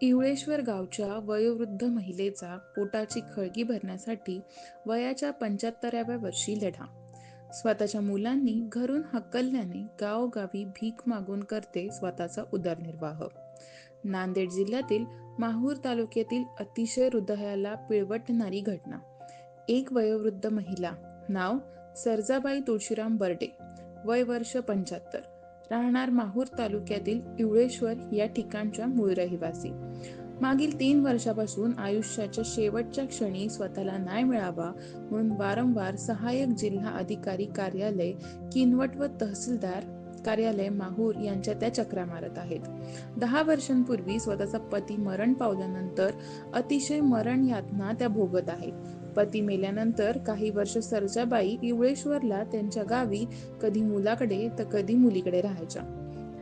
इवळेश्वर गावच्या वयोवृद्ध महिलेचा पोटाची खळगी भरण्यासाठी वयाच्या पंच्याहत्तराव्या वर्षी लढा. स्वतःच्या मुलांनी घरून हकलल्याने गावोगावी भीक मागून करते स्वतःचा उदरनिर्वाह. नांदेड जिल्ह्यातील माहूर तालुक्यातील अतिशय हृदयाला पिळवटणारी घटना. एक वयोवृद्ध महिला नाव सरजाबाई तुळशीराम बर्डे वय वर्ष पंच्याहत्तर. राहणार माहूर तालुक्यातील इवळेश्वर या ठिकाणच्या मूळ रहिवासी. मागील तीन वर्षापासून आयुष्याच्या शेवटच्या क्षणी स्वतःला न्याय मिळावा म्हणून वारंवार सहाय्यक जिल्हा अधिकारी कार्यालय किनवट व तहसीलदार कार्यालय माहूर यांच्या त्या चक्रा मारत आहेत. दहा वर्षांपूर्वी स्वतःचा पती मरण पावल्यानंतर अतिशय मरण यातना त्या भोगत आहेत. पती मेल्यानंतर काही वर्ष सरजाबाई इवळेश्वरला त्यांच्या गावी कधी मुलाकडे तर कधी मुलीकडे राहायच्या.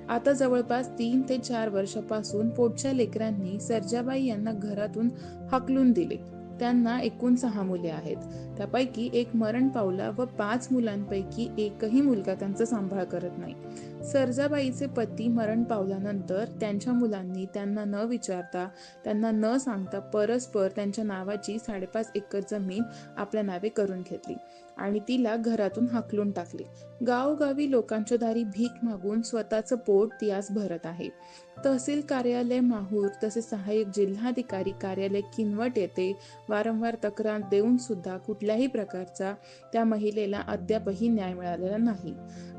आता जवळपास तीन ते चार वर्षापासून पोटच्या लेकरांनी सरजाबाई यांना घरातून हाकलून दिले. त्यांना एकूण सहा मुले आहेत. त्यापैकी एक मरण पावला व पाच मुलांपैकी एकही मुलगा त्यांचा सांभाळ करत नाही. सरजाबाईचे पती मरण पावल्यानंतर त्यांच्या मुलांनी त्यांना न विचारता त्यांना न सांगता परस्पर त्यांच्या नावाची साडेपाच एकर जमीन आपल्या नावे करून घेतली आणि तिला घरातून हाकलून टाकले. गावोगावी लोकांच्या दारी भीक मागून स्वतःचं पोट ती आज भरत आहे. तहसील कार्यालय माहूर तसेच सहाय्यक जिल्हाधिकारी कार्यालय किनवट येथे वारंवार तक्रार देऊन सुद्धा कुठल्याही प्रकारचा त्या महिलेला अद्यापही न्याय मिळालेला नाही.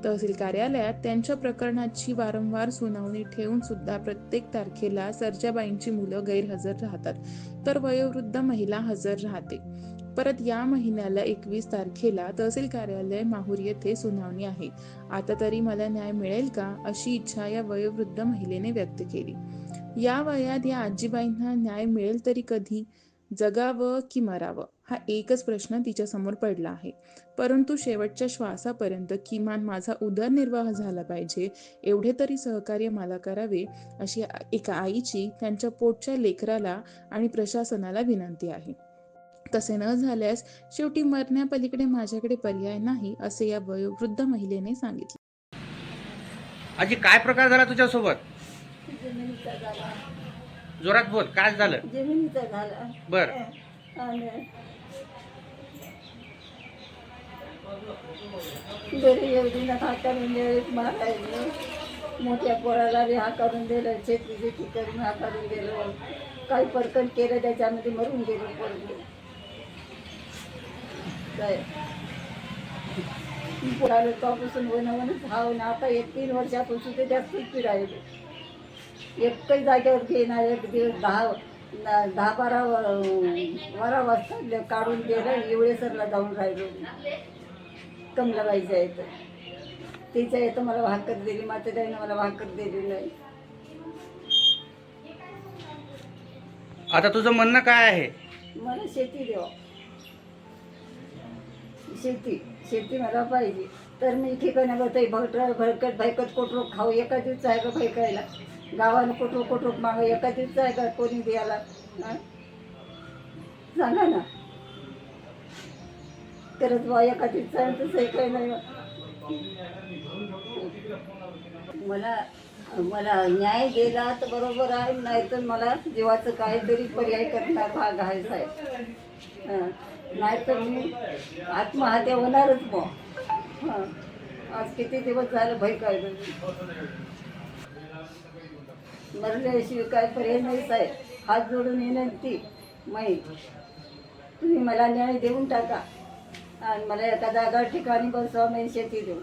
तहसील कार्यालयात त्यांच्या प्रकरणाची वारंवार सुनावणी ठेवून सुद्धा प्रत्येक तारखेला सरजाबाईंची मुलं गैरहजर राहतात. तर वयोवृद्ध महिला हजर राहते. परत या महिन्याला एकवीस तारखेला तहसील कार्यालय माहूर येथे सुनावणी आहे. आता तरी मला न्याय मिळेल का? अशी इच्छा या वयोवृद्ध महिलेने व्यक्त केली. या वयात या आजीबाईंना न्याय मिळेल तरी कधी? जगावं की मरावं? हा एकच प्रश्न तिच्या समोर पडला आहे. परंतु शेवटच्या श्वासापर्यंत किमान माझा उदरनिर्वाह झाला पाहिजे एवढे तरी सहकार्य मला करावे अशी एका आईची त्यांच्या पोटच्या लेकराला आणि प्रशासनाला विनंती आहे. तसे न झाल्यास शेवटी मरण्यापलीकडे माझ्याकडे पर्याय नाही असे या वयोवृद्ध महिलेने सांगितले. आजी काय प्रकार झाला तुझ्यासोबत? जमिनीचा झाला जोरात बोल काय झालं? जमिनीचा झाला. बर. घरी एवढी हा करून दिलं म्हणजे मारायला मोठ्या पोराला हा करून दिलं शेती शेती करून हा करून दिलं काही परकन केलं त्याच्यामध्ये मरून गेलो पोरगे. काय? पोराला तेव्हापासून वन वनच हा ना. आता एक तीन वर्षापासून ते जास्तच फिरायले एकही जागेवर घेणार एक दिवस दहा दहा बारा बारा वाजता काढून गेलं एवढेसरला जाऊन राहिलो. कमलाबाईच्या इथं. तिच्या इथं मला भाकर दिली मातेदाईनं मला भाकर दिली नाही आता तुझं म्हणणं काय आहे? मला शेती द्यावा. शेती शेती मला पाहिजे. तर मी ठिकाणी बघते भटर भरकट भयकट कोटरो खाऊ एका दिवस आहे का भैकायला गावानं कोटरो कोटरो माग एका दिवस आहे का कोणी द्यायला? सांगा ना. तरच बा एका दिवस आहे तसं काही नाही. मला मला न्याय दिला तर बरोबर आहे नाही तर मला जीवाचं काहीतरी पर्याय करणार भाग आहे साहेब. तर मी आत्महत्या होणारच मग हां. आज किती दिवस झालं भय काय मरल्याशिवाय काय पर्याय नाही साहेब. हात जोडून विनंती माहीत तुम्ही मला न्याय देऊन टाका. आणि मला एका जागा ठिकाणी बसवा मी शेती देऊ